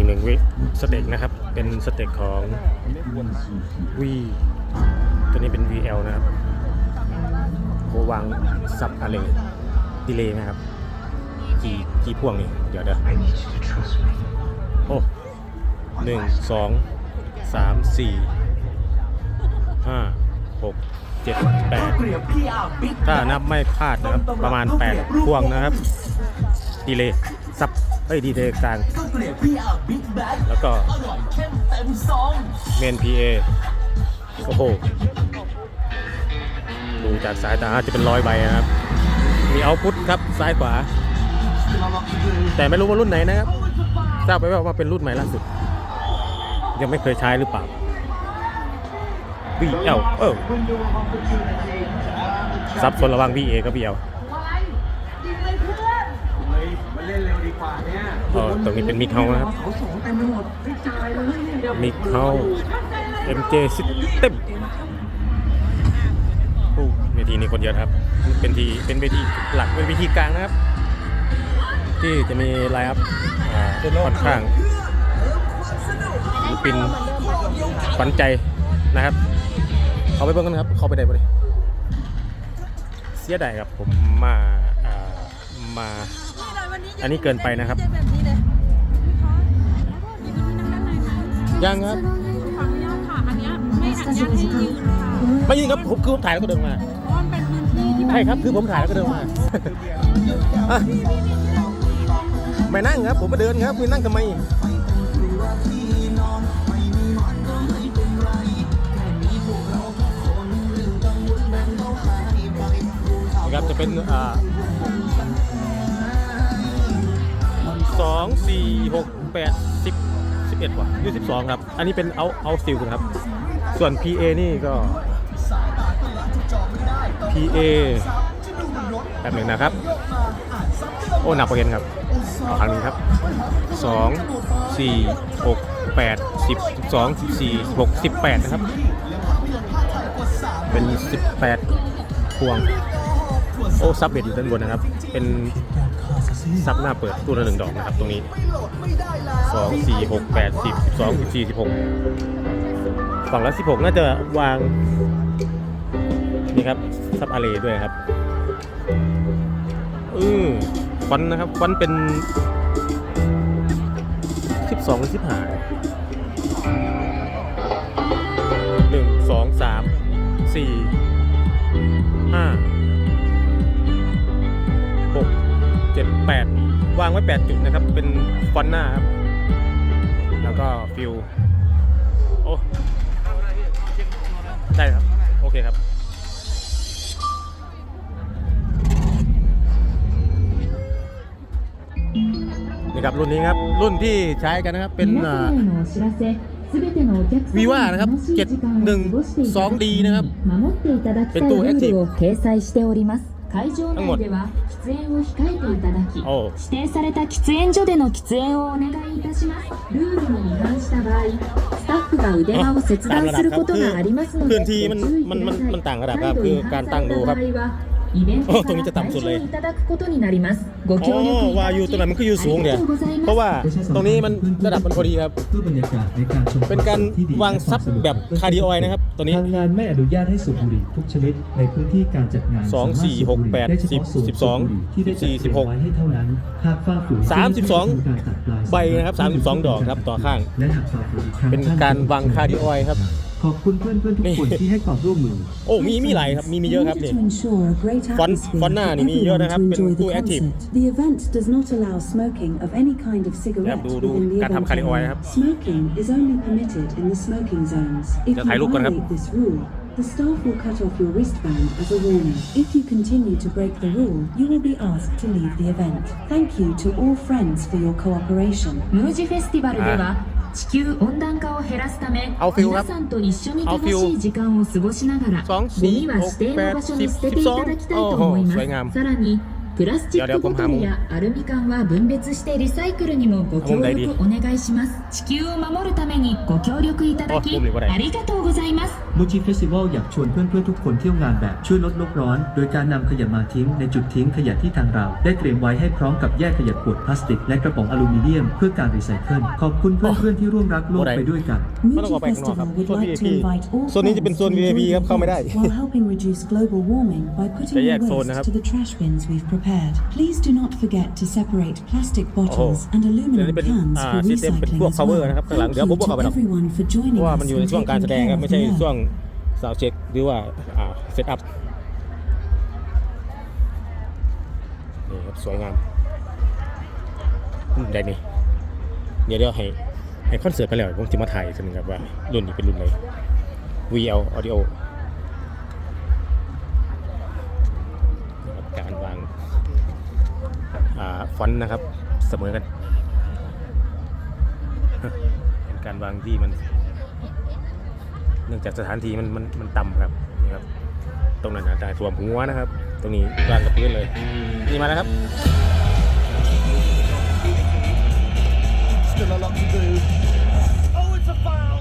อีกหนึ่งวิสเต็กนะครับ เป็นสเต็กของวีตัวนี้เป็น VL นะครับโควางซับอะไรดีเลยนะครับ กี่กี่พวงนี่ เดี๋ยวเดี๋ยวโอ้หนึ่งสองสามสี่ห้าหกเจ็ดแปดถ้านับไม่พลาดนะครับ ประมาณ8พวงนะครับ ดีเลยซับ เอ้ยดีเลยกลางแล้วก็เมน PA โอ้โหดูจากสายตาจะเป็นร้อยใบนะครับ มีเอาพุทครับซ้ายขวา แต่ไม่รู้ว่ารุ่นไหนนะครับทราบไปว่าเป็นรุ่นใหม่ล่าสุด ยังไม่เคยใช้หรือเปล่า VL เออซับสนระหว่าง VA กับ VL มาเล่นเร็วดี กว่าเนี่ยอ๋อตรงนี้เป็นมิกเฮานะครับเขาสองเต็มไปหมดไม่จ่ายเลยเนี่ยมิกเฮา MJ System โอ้เวทีนี้คนเยอะครับ เป็นทีเป็นเวทีหลักเป็นเวทีกลางนะครับ ที่จะมีไลน์อัพอ่าค่อนข้างศิลปินขวัญใจนะครับ เขาไปเบิ่งกันครับ เขาไปได้บ่ดิเสียดายครับผมมาอ่ามา อันนี้เกินไปนะครับแบบนี้เลยพี่คะแล้วก็ยืนที่นั่งด้านในค่ะยังครับขออนุญาตค่ะอันเนี้ยไม่อนุญาตให้ยืนค่ะไม่ยิงครับผมคือผมถ่ายแล้วก็เดินมาเพราะมันเป็นพื้นที่ที่แบบใช่ครับคือผมถ่ายแล้วก็เดินมาอะไม่นั่งครับ ผมมาเดินครับไม่นั่งทำไมนะครับจะเป็นอ่า องสี่หกแปดสิบสิบเอ็ดว่ะยี่สิบสองครับ อันนี้เป็นเอาเอาซิลครับ ส่วน PA นี่ก็ PA แบบหนึ่งนะครับ โอ้หนักกว่าเห็นครับเอาครั้งนี้ครับสองสี่หกแปดสิบสองสิบสี่หกสิบแปดนะครับ เป็นสิบแปดพวง โอ้ซับเบ็ดอยู่ด้านบนนะครับ เป็น ซับหน้าเปิดตัวละหนึ่งดอกนะครับตรงนี้สองสี่หกแปดสิบสิบสองสิบสี่สิบหกฝั่งละสิบหกน่าจะวาง นี่ครับ ซับอาเรด้วยครับ อือฟอนนะครับฟอนเป็นสิบสองหรือสิบห้าหนึ่งสองสามสี่ห้า 78 วางไว้ 8 จุดนะครับ เป็นฟอนต์หน้าครับ แล้วก็ฟิวโอ้ได้ครับ โอเคครับนี่ครับรุ่นนี้ครับ รุ่นที่ใช้กันนะครับ เป็นวีว่านะครับ7 1 2D นะครับ เป็นตัว Active 会場内では喫煙を控えていただき指定された喫煙所での喫煙をお願いいたします。ルールに違反した場合スタッフが腕輪を切断することがありますのでご注意ください。มันต่างระดับครับ 再度 คือ 違 การ 反さ ตั้ง れ ดู た ครับ 場合はイベント โอ้ か ตรงนี้ ら จะต่ำสุดเลย 退場いただくことになりますご อ๋ 協力 อ いた วา だ อยู き ตัวนั้นมันก็อยู่สูง あ เนี่ り ย がとうございます เพราะว่าตรงนี้มันระดับมันพอดีครับ เพื่อบรรยากาศในการชม เป็นการวางซับแบบคาร์ดิออยนะครับ ตัวนี้ ทางงานไม่อนุญาตให้สูบบุหรี่ทุกชนิดในพื้นที่การจัดงาน สองสี่หกแปด สามารถสูบบุหรี่ไเฉพาะ สิบสอง ที่ได้จัด สี่สิบหก เตรียมไว้ให้เท่านั้นหากฝ่าฝืน สามสิบสอง จะมีการตัดปลาย ใบนะครับสามสิบสองดอกครับต่อข้าง และหากฝ่าฝืนอีกครั้ง เป็นการวางคาร์ดิออยครับ ขอบคุณเพื่อนเพื่อนๆทุกคน นี่ ที่ให้ความร่วมมือ โอ้ มีมีหลายครับ มีมีเยอะครับ In นี่ order to ensure a great Fun- atmosphere fun หน้า for นี่มีเยอะ everyone นะครับ to เป็น enjoy the ตู้ active concert, the event does not allow smoking of any kind of ครั cigarette บดูดู within the การทำ event คาร์ดิออยนะครับ area. Smoking is only permitted in the smoking zones. If จะ you ถ่ายรูปก่อนครับ violate this rule, the staff will cut off your wristband as a warning. If you continue to break the rule, you will be asked to leave the event. Thank you to all friends for your cooperation. ムージフェスティバルでは 地球温暖化を減らすため皆さんと一緒に楽しい時間を過ごしながらゴミは指定の場所に捨てていただきたいと思います。さらにプラスチックボトルやアルミ缶は分別してリサイクルにもご協力お願いします地球を守るためにご協力いただきありがとうございます มูจิเฟสติวัลอยากชวนเพื่อนๆทุกคนเที่ยวงานแบบช่วยลดโลกร้อน โดยการนำขยะมาทิ้งในจุดทิ้งขยะที่ทางเรา ได้เตรียมไว้ให้พร้อมกับแยกขยะขวดพลาสติก และกระป๋องอลูมิเนียม เพื่อการรีไซเคิลขอบคุณเพื่อนๆที่ร่วมรักโลกไปด้วยกัน ไม่ต้องออก Muji ไปข้างนอกครับ Festival would โซน like VIP to invite all โซนนี้จะเป็นโซน friends to VIP enjoy ครับ the เข้าไม่ได้ event while helping reduce global warming by putting จะแย your กโซนนะครับ waste to the trash bins we've prepared. Please do not forget to separate plastic bottles and เดี๋ยว aluminum นี้เป็น cans อ่า for ซิสเต็มเป็น recycling พวก as power well. นะครับข้างหลัง Thank เดี๋ยวผม you บอก to เข้าไปหรอก everyone for เพ joining ราะว่า us มันอยู่ใน and ช่วงการแส taking ดง care ครับ of ไม่ the ใช่ earth. ช่วงสาวเช็คหรือว่าอ่าเซตอัพนี่ครับสวยงามรุ่นใดนี่เดี๋ยวเดี๋ยวให้ให้คอนเสิร์ตไปแล้วผมจะมาถ่ายอีกทีหนึงครับว่ารุ่นนี้เป็นรุ่นอะไร VL Audio ฟอนต์นะครับ เสมอกัน เป็นการวางที่มัน เนื่องจากสถานที่มันมันมันต่ำครับนี่ครับ ตรงนั้นนะได้ท่วมหัวนะครับ ตรงนี้กลางกับพื้นเลย นี่มาแล้วครับ Still a lot to do. Oh, it's a foul.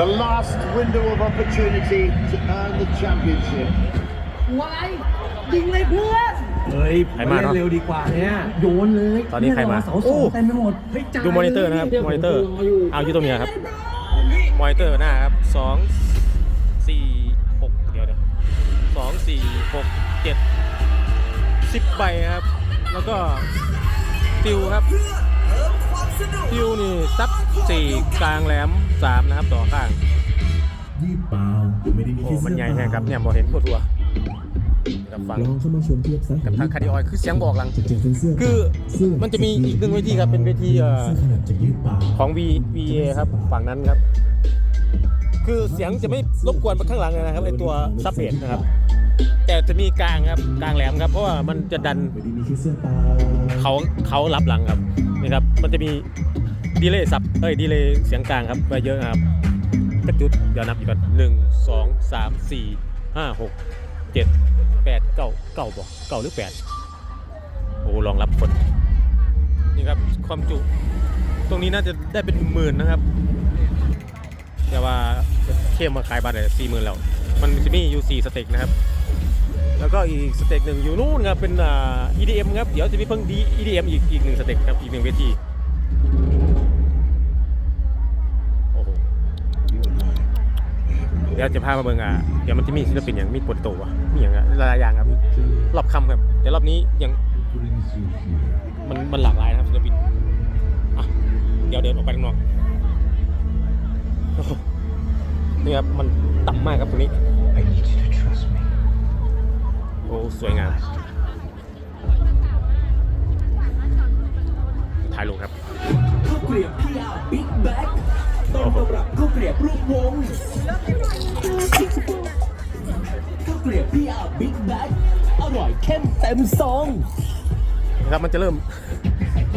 The last window of opportunity to earn the championship. เฮ้ยใครมามาเล่นเนอะเร็วดีกว่าเนี่ยโยนเลยตอนนี้ใครมาเสาสองเต็มไปหมดเฮ้ยจ่ายดูมอนิเตอร์นะครับลยมอนิเตอร์ดี๋ยวผมรอยู่เอาอยู่ตรงเนี้ยครับ มอนิเตอร์หน้าครับสองสี่หกเดี๋ยวเดี๋ยวสองสี่หกเจ็ดสิบใบครับ แล้วก็ติวครับ ติวนี่ซับสี่กลางแหลมสามนะครับ ต่อข้าง ยี่เปล่าไม่ได้มีโอ้แค่มันเสื้อใหญ่แค่ครับเนี่ยบอเห็นทั่วทั่ว กับฟังลองเข้ามาชมเทียบไซส์กับทางคาร์ดิออยคือเสียงบอกหลังจะเจอเป็นเสื้อคือเสื้อมันจะมีอีกหนึ่งเวทีครับเป็นเวทีเอ่อเสื้อขนาดจะยืดเปล่าของ V VA ครับฝั่งนั้นครับ คือเสียงจะไม่รบกวนไปข้างหลังเลยนะครับไอตัวซับเบสนะครับ แต่จะมีกลางครับกลางแหลมครับเพราะว่ามันจะดันไม่ได้มีแค่เสื้อเปล่าเขาเขารับหลังครับนี่ครับมันจะมีดีเลย์ซับเอ้ยดีเลย์เสียงกลางครับไปเยอะนะครับจักจุดเดี๋ยวนับอีกก่อนหนึ่งสองสามสี่ห้าหก เจ็ดแปดเก้าเก้าบอกเก้าหรือแปดโอ้รองรับคนนี่ครับความจุ ตรงนี้น่าจะได้เป็นหมื่นนะครับ แต่ว่าเข้มมาขายบัตรสี่หมื่นแล้วมันจะมีอยู่สี่สเต็กนะครับ แล้วก็อีกสเต็กหนึ่งอยู่นู่นครับเป็นอ่า EDM ครับเดี๋ยวจะมีเพิ่งดี EDM อีกอีกหนึ่งสเต็กครับอีกหนึ่งเวที เดี๋ยวจะพามาเบิ่งอะเดี๋ยวมันจะมีศิลปินอย่างมีโปรโตวะมีอย่างอะหลายๆอย่างครับรอบคำครับแต่รอบนี้ยังมันมันหลากหลายนะครับศิลปินอะเดี๋ยวเดินออกไปข้างนอกนี่ครับมันต่ำมากครับตรงนี้โอ้สวยงามถ่ายลงครับเกลียบพี่อาบิ๊กแบ็ค ต้นตำรับข้าวเกลียบลูกวงข้าวเกลียบพี่อาบิ๊กแบ็คอร่อยเข้มเต็มซองนะครับมันจะเริ่ม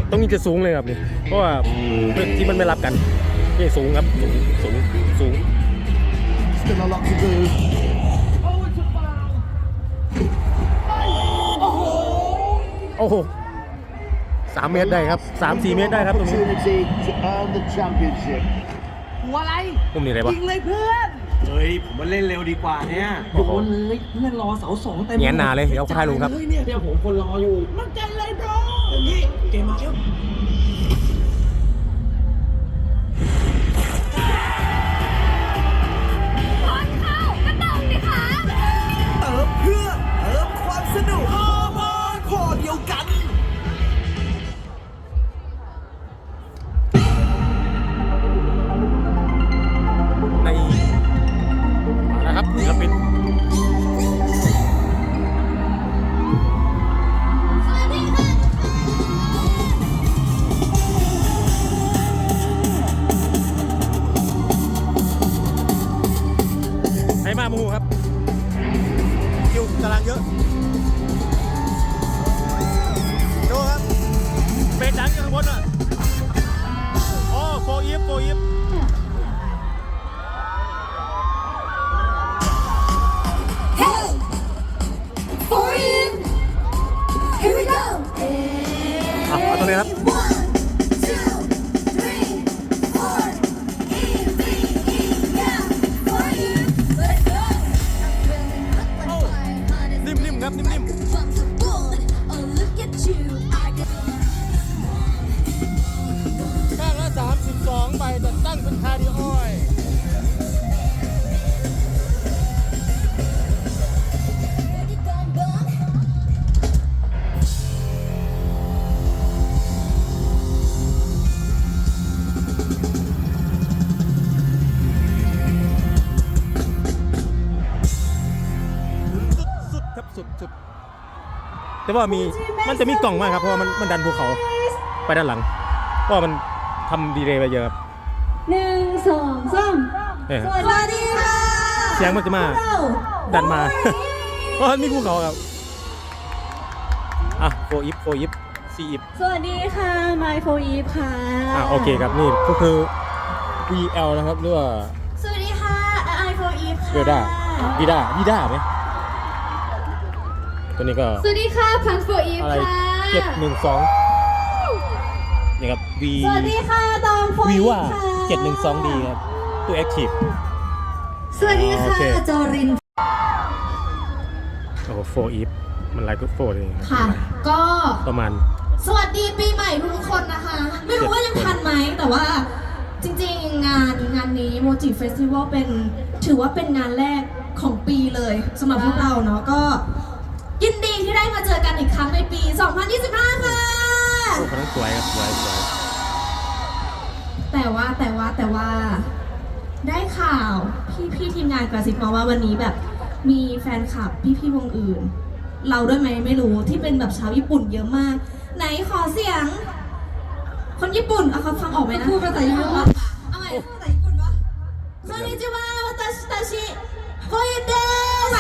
ตรงนี้จะสูงเลยครับนี่เพราะว่าที่มันไม่รับกันนี่สูงครับสูงสูงสูงโอ้โหสามเมตรได้ครับสามสี่เมตรได้ครับตรงนี้ Opportunity to earn the championship. มุมนี้อะไรวะเฮ้ยผมมาเล่นเร็วดีกว่าเนี่ยโอ้โยโหนเลยเพื่อนรอเสาสองเต็มแง้นหนาเลยเดี๋ยวถ่ายลงครับเฮ้ยเนี่ยเดี๋ยวผมคนรออยู่มันใจเลยบรออย่างนี้เกมมาแล้ว โมงครับคิวตารางเยอะดูครับเบรกดังอยู่ข้างบนอะโอ้โฟยิปโฟยิปเอาตรงนี้ครับ ว่ามีมันจะมีกล่องมากครับเพราะว่ามันมันดันภูเขาไปด้านหลังเพราะว่ามันทำดีเลย์ไปเยอะครับหนึ่งสองสามเนี่ยครับสวัสดีค่ะเสียงมันจะมาดันมาเพราะมันมีภูเขาครับอะโฟอิฟโฟอิฟซีอิฟสวัสดีค่ะไมโฟอีฟค่ะอะโอเคครับนี่ก็คือ VL นะครับหรือว่าสวัสดีค่ะไอโฟอีฟค่ะเวด้าวีด้าวีด้าไหม ตัวนี้ก็ สวัสดีค่ะพันโฟอีฟอะไรค่ะเจ็ดหนึ่งสองนี่ครับ V สวัสดีค่ะตองโฟวีอีฟว่าค่ะเจ็ดหนึ่งสองดีครับตัวแอคทีฟสวัสดีโอค่ะเค จอรินโอ้โหโฟอีฟมันไลค์ก็โฟเลยค่ะ ก็ ประมาณ สวัสดีปีใหม่ทุกคนนะคะ ไม่รู้ว่ายังทันไหมแต่ว่าจริงๆ งานงานนี้โมจิเฟสติวัลเป็นถือว่าเป็นงานแรกของปีเลยสำหรับพวกเราเนาะก็ ยินดีที่ได้มาเจ อีกครั้งในปี 2025 ค่ะ โอ้คนนั้นสวยครับสวยสวยแต่ว่าแต่ว่าแต่ว่า ได้ข่าวพี่พี่ทีมงานกระซิบมาว่าวันนี้แบบ มีแฟนคลับพี่พี่วงอื่น เราด้วยไหมไม่รู้ที่เป็นแบบชาวญี่ปุ่นเยอะมาก ไหนขอเสียง คนญี่ปุ่นเอาเขาฟังออกไหมนะพูดภาษาญี่ปุ่นวะเอาใหม่พูดภาษาญี่ปุ่นวะคอนนิจิวะวาตาชิตาชิโคยุเดส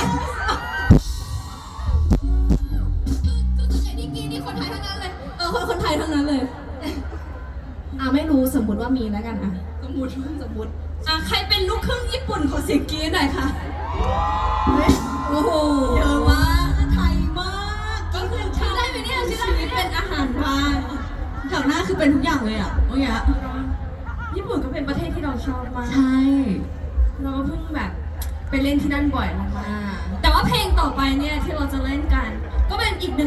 คนคนไทยทั้งนั้นเลย อะไม่รู้สมมติว่ามีแล้วกันอะ สมมติสมมติอะใครเป็นลูกครึ่งญี่ปุ่นขอเสียงกรี๊ดหน่อยค่ะเฮ้ยโอ้โหเยอะมากไทยมากก็คือชื่อได้ไหมเนี่ยชื่อได้ไหมเป็นอาหารพายแถวหน้าคือเป็นทุกอย่างเลยอะโอ้ยอะญี่ปุ่นก็เป็นประเทศที่เราชอบมาก ใช่ เราก็เพิ่งแบบไปเล่นที่นั่นบ่อยมากๆแต่ว่าเพลงต่อไปเนี่ยที่เราจะเล่นกัน ก็เป็นอีกหนึ่ง